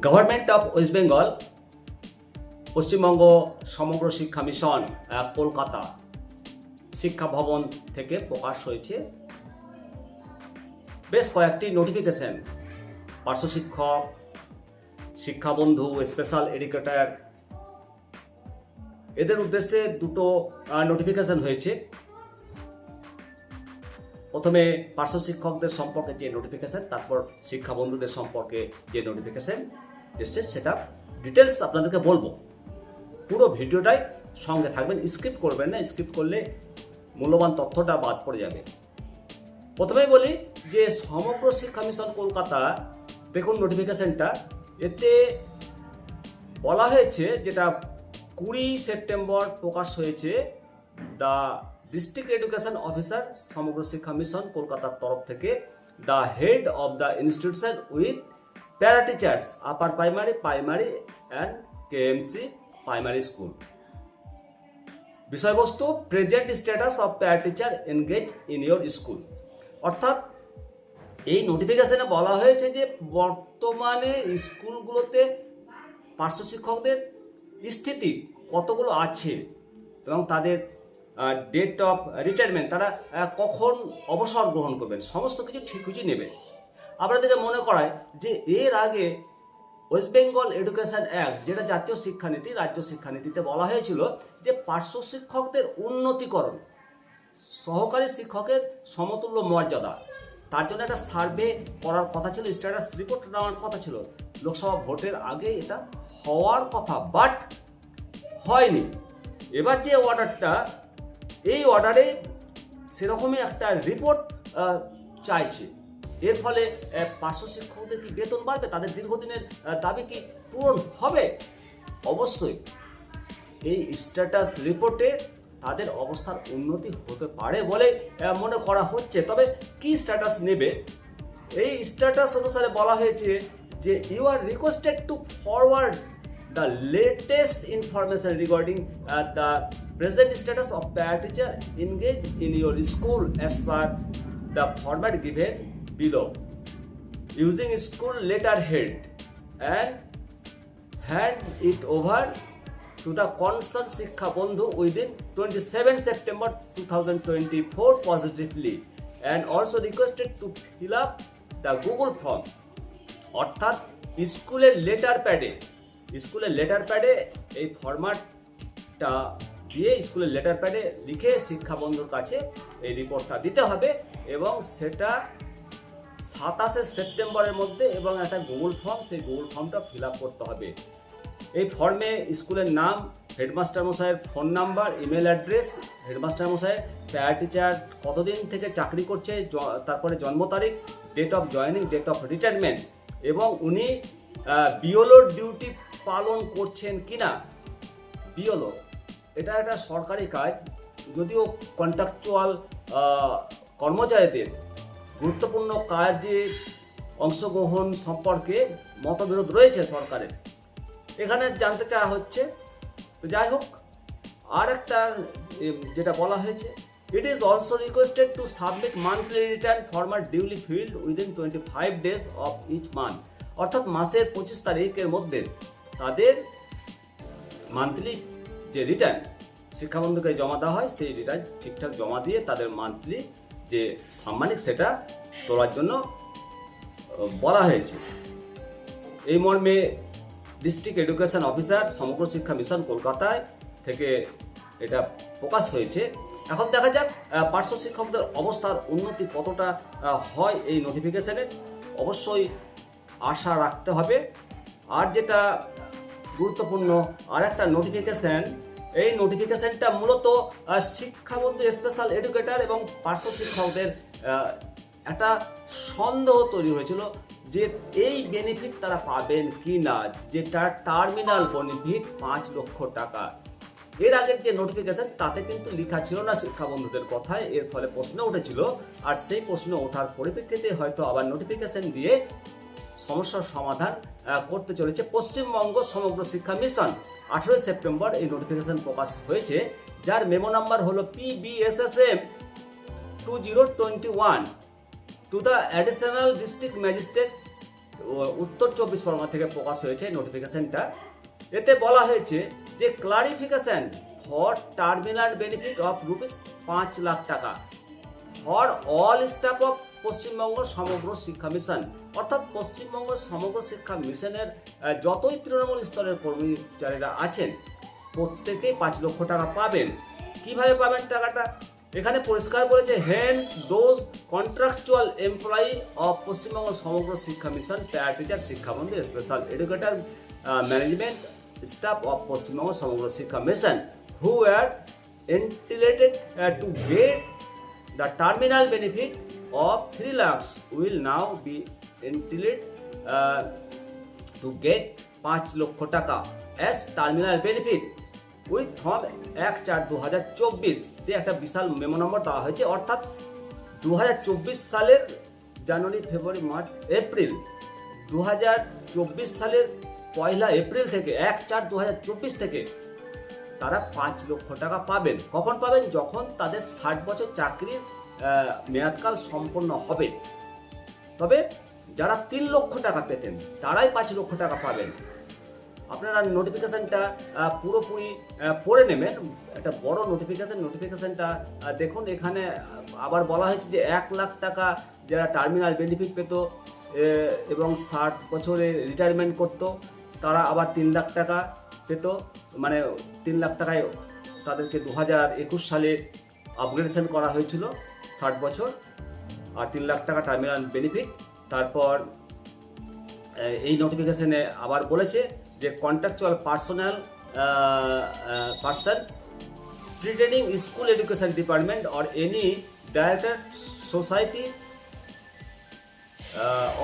Government of West Bengal Paschimbanga Samagra Shiksha mission Kolkata শিক্ষা ভবন থেকে প্রকাশ হয়েছে। বেশ কয়েকটি নোটিফিকেশন পার্শ্ব শিক্ষক শিক্ষাবন্ধু স্পেশাল এডুকেটর এদের উদ্দেশ্যে দুটো নোটিফিকেশন হয়েছে। প্রথমে পার্শ্ব শিক্ষকদের সম্পর্কে যে নোটিফিকেশন তারপর শিক্ষা বন্ধুদের সম্পর্কে যে নোটিফিকেশন এসছে সেটা ডিটেলস আপনাদেরকে বলব। পুরো ভিডিওটাই সঙ্গে থাকবেন স্কিপ করবেন না স্কিপ করলে মূল্যবান তথ্যটা বাদ পড়ে যাবে। প্রথমেই বলি যে সমগ্র শিক্ষা মিশন কলকাতা, দেখুন নোটিফিকেশনটা এতে বলা হয়েছে যেটা কুড়ি সেপ্টেম্বর প্রকাশ হয়েছে, দ্য ডিস্ট্রিক্ট এডুকেশন অফিসার সমগ্র শিক্ষা মিশন কলকাতার তরফ থেকে the head of the institution with para teachers upper primary primary and K KMC primary school বিষয়বস্তু present status of para teacher engage in your school অর্থাৎ, এই নোটিফিকেশনে বলা হয়েছে যে বর্তমানে স্কুলগুলোতে পার্শ্ব শিক্ষকদের স্থিতি কতগুলো আছে এবং তাদের ডেট অফ রিটায়ারমেন্ট তারা কখন অবসর গ্রহণ করবেন, সমস্ত কিছু ঠিকুজি নেবে। আপনাদেরকে মনে করায় যে এর আগে ওয়েস্ট বেঙ্গল এডুকেশন অ্যাক্ট যেটা জাতীয় শিক্ষানীতি, রাজ্য শিক্ষানীতিতে বলা হয়েছিল যে পার্শ্ব শিক্ষকদের উন্নতিকরণ, সহকারী শিক্ষকের সমতুল্য মর্যাদা, তার জন্য একটা সার্ভে করার কথা ছিল স্ট্যাটাস রিপোর্ট নেওয়ার কথা ছিল। লোকসভা ভোটের আগে এটা হওয়ার কথা বাট হয়নি। এবার যে অর্ডারটা এই অর্ডারে সেরকমই একটা রিপোর্ট চাইছে। এর ফলে পার্শ্ব শিক্ষকদের কি বেতন বাড়বে? তাদের দীর্ঘদিনের দাবি কি পূরণ হবে? অবশ্যই। এই স্ট্যাটাস রিপোর্টে তাদের অবস্থার উন্নতি হতে পারে বলে মনে করা হচ্ছে। তবে কি স্ট্যাটাস নেবে? এই স্ট্যাটাস অনুসারে বলা হয়েছে যে you are requested to forward the latest information regarding the present status of para teacher engage in your school as per the format given below using school letterhead and hand it over to the concerned Shiksha Bandhu within 27 September 2024 positively and also requested to fill up the Google form অর্থাৎ স্কুলের letter প্যাডে স্কুলের letter প্যাডে এই ফরম্যাটটা দিয়ে স্কুলের letter প্যাডে লিখে শিক্ষা বন্ধুর কাছে এই রিপোর্টটা দিতে হবে এবং সেটা সাতাশে সেপ্টেম্বরের মধ্যে এবং একটা গুগল ফর্ম সেই গুগল ফর্মটা ফিল করতে হবে। এই ফর্মে স্কুলের নাম হেডমাস্টার মশাইয়ের phone number email address headmaster মশাইয়ের প্যারা টিচার কতদিন থেকে চাকরি করছে তারপরে জন্ম তারিখ date of joining date of retirement এবং উনি বিওলোর ডিউটি পালন করছেন কিনা? বিওলো এটা একটা সরকারি কাজ। যদিও কন্ট্রাকচুয়াল কর্মচারীদের গুরুত্বপূর্ণ কাজে অংশগ্রহণ সম্পর্কে মতবিরোধ রয়েছে সরকারের। এখানে জানতে চাওয়া হচ্ছে, তো যাই হোক আর একটা যেটা বলা হয়েছে it is also requested to submit monthly return format duly filled within twenty five days of each month অর্থাৎ মাসের পঁচিশ তারিখের মধ্যে তাদের মান্থলি যে রিটার্ন শিক্ষাবন্ধুকে জমা দেওয়া হয়, সেই রিটার্ন ঠিকঠাক জমা দিয়ে তাদের মান্থলি যে সাম্মানিক সেটা তোলার জন্য বলা হয়েছে। এই মর্মে ডিস্ট্রিক্ট এডুকেশন অফিসার সমগ্র শিক্ষা মিশন কলকাতায় থেকে এটা প্রকাশ হয়েছে। এখন দেখা যাক পার্শ্ব শিক্ষকদের অবস্থার উন্নতি কতটা হয় এই নোটিফিকেশনে অবশ্যই আশা রাখতে হবে। আর যেটা গুরুত্বপূর্ণ, আর একটা নোটিফিকেশন এই নোটিফিকেশানটা মূলত শিক্ষাবন্ধু স্পেশাল এডুকেটর এবং পার্শ্ব শিক্ষকদের একটা সন্দেহ তৈরি হয়েছিল যে এই বেনিফিট তারা পাবেন কি না যেটা টার্মিনাল বেনিফিট পাঁচ লক্ষ টাকা। এর আগের যে নোটিফিকেশন তাতে কিন্তু লেখা ছিল না শিক্ষা বন্ধুদের কথায়, এর ফলে প্রশ্ন উঠেছিল। আর সেই প্রশ্ন ওঠার পরিপ্রেক্ষিতে হয়তো আবার নোটিফিকেশন দিয়ে সমস্যার সমাধান করতে চলেছে পশ্চিমবঙ্গ সমগ্র শিক্ষা মিশন। আঠেরোই সেপ্টেম্বর এই নোটিফিকেশন প্রকাশ হয়েছে, যার মেমো নাম্বার হলো PBSSM two zero twenty one two the additional district magistrate Uttar Chabbish Pargana থেকে প্রকাশ হয়েছে নোটিফিকেশনটা এতে বলা হয়েছে যে clarification for terminal benefit of rupees পাঁচ লাখ টাকা। For all staff of Paschimbanga Samagra Shiksha mission. অর্থাৎ পশ্চিমবঙ্গ সমগ্র শিক্ষা মিশনের যতই তৃণমূল স্তরের কর্মচারীরা আছেন প্রত্যেকেই পাঁচ লক্ষ টাকা পাবেন। কীভাবে পাবেন টাকাটা? এখানে পরিষ্কার বলেছে hence those contractual employee of Paschimbanga Samagra Shiksha mission para teacher Shikshabandhu special educator management staff of Paschimbanga Samagra Shiksha mission who are uh, to get the terminal benefit of 3 lakhs will now be entitled uh, to get 5 lakh টাকা। As terminal benefit with form এক চার দু হাজার চব্বিশ একটা বিশাল memo number দেওয়া হয়েছে অর্থাৎ দু হাজার চব্বিশ সালের জানুয়ারি ফেব্রুয়ারি মার্চ এপ্রিল দু হাজার চব্বিশ সালের পয়লা এপ্রিল থেকে এক চার দু থেকে তারা পাঁচ লক্ষ টাকা পাবেন। কখন পাবেন? যখন তাদের ষাট বছর চাকরির মেয়াদকাল সম্পন্ন হবে। তবে যারা তিন লক্ষ টাকা পেতেন, তারাই পাঁচ লক্ষ টাকা পাবেন। আপনারা নোটিফিকেশানটা পুরোপুরি পড়ে নেবেন। একটা বড় নোটিফিকেশান নোটিফিকেশানটা দেখুন, এখানে আবার বলা হয়েছে যে এক লাখ টাকা যারা টার্মিনাল বেনিফিট পেত এবং ষাট বছরে রিটায়ারমেন্ট করতো, তারা আবার তিন লাখ টাকা পেত। মানে তিন লাখ টাকায় তাদেরকে দু হাজার একুশ সালে আপগ্রেডেশন করা হয়েছিল। ষাট বছর আর তিন লাখ টাকা টার্মিনাল বেনিফিট তারপর এই নোটিফিকেশনে আবার বলেছে যে contractual personal persons pertaining school education department or any director society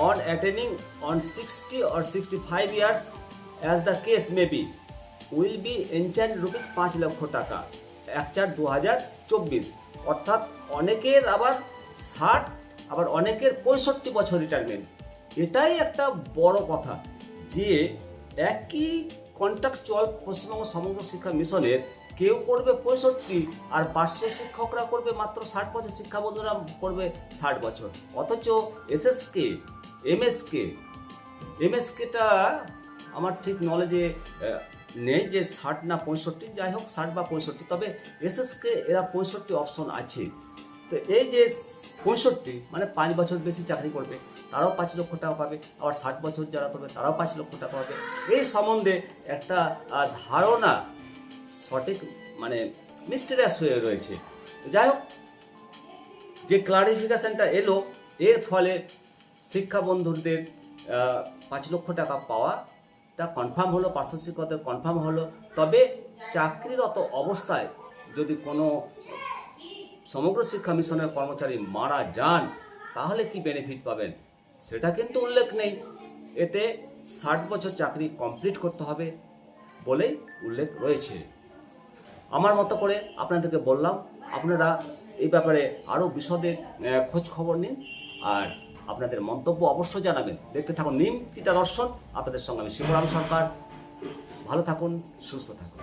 on attaining on sixty or sixty five years as the case may be will be enhanced rupees পাঁচ লক্ষ টাকা। এক চার দু হাজার চব্বিশ। অর্থাৎ অনেকের আবার ষাট, আবার অনেকের পঁয়ষট্টি বছর রিটায়ারমেন্ট এটাই একটা বড় কথা যে একই কন্ট্রাকচুয়াল পশ্চিমবঙ্গ সমগ্র শিক্ষা মিশনের কেউ করবে পঁয়ষট্টি আর পার্শ্ব শিক্ষকরা করবে মাত্র ষাট বছর শিক্ষা বন্ধুরা করবে ষাট বছর। অথচ এসএসকে এমএসকে এমএসকেটা আমার ঠিক নলেজে নেই যে ষাট না পঁয়ষট্টি, যাই হোক ষাট বা পঁয়ষট্টি, তবে এসএসকে এরা পঁয়ষট্টি অপশন আছে। তো এই যে পঁয়ষট্টি মানে পাঁচ বছর বেশি চাকরি করবে, তারাও পাঁচ লক্ষ টাকা পাবে, আবার ষাট বছর যারা করবে, তারাও পাঁচ লক্ষ টাকা পাবে। এই সম্বন্ধে একটা ধারণা সঠিক মানে মিস্টেরিয়াস হয়ে রয়েছে। যাই হোক, যে ক্লারিফিকেশানটা এলো, এর ফলে শিক্ষা বন্ধুদের পাঁচ লক্ষ টাকা পাওয়াটা কনফার্ম হলো, পার্শ্ব শিক্ষকদের কনফার্ম হলো। তবে চাকরিরত অবস্থায় যদি কোনো সমগ্র শিক্ষা মিশনের কর্মচারী মারা যান, তাহলে কি বেনিফিট পাবেন? সেটা কিন্তু উল্লেখ নেই। এতে ষাট বছর চাকরি কমপ্লিট করতে হবে বলেই উল্লেখ রয়েছে। আমার মতো করে আপনাদেরকে বললাম, আপনারা এই ব্যাপারে আরও বিশদে খোঁজ খবর নিন আর আপনাদের মন্তব্য অবশ্যই জানাবেন। দেখতে থাকুন নিম তিতা দর্শন আপনাদের সঙ্গে আমি শিবরাম সরকার। ভালো থাকুন, সুস্থ থাকুন।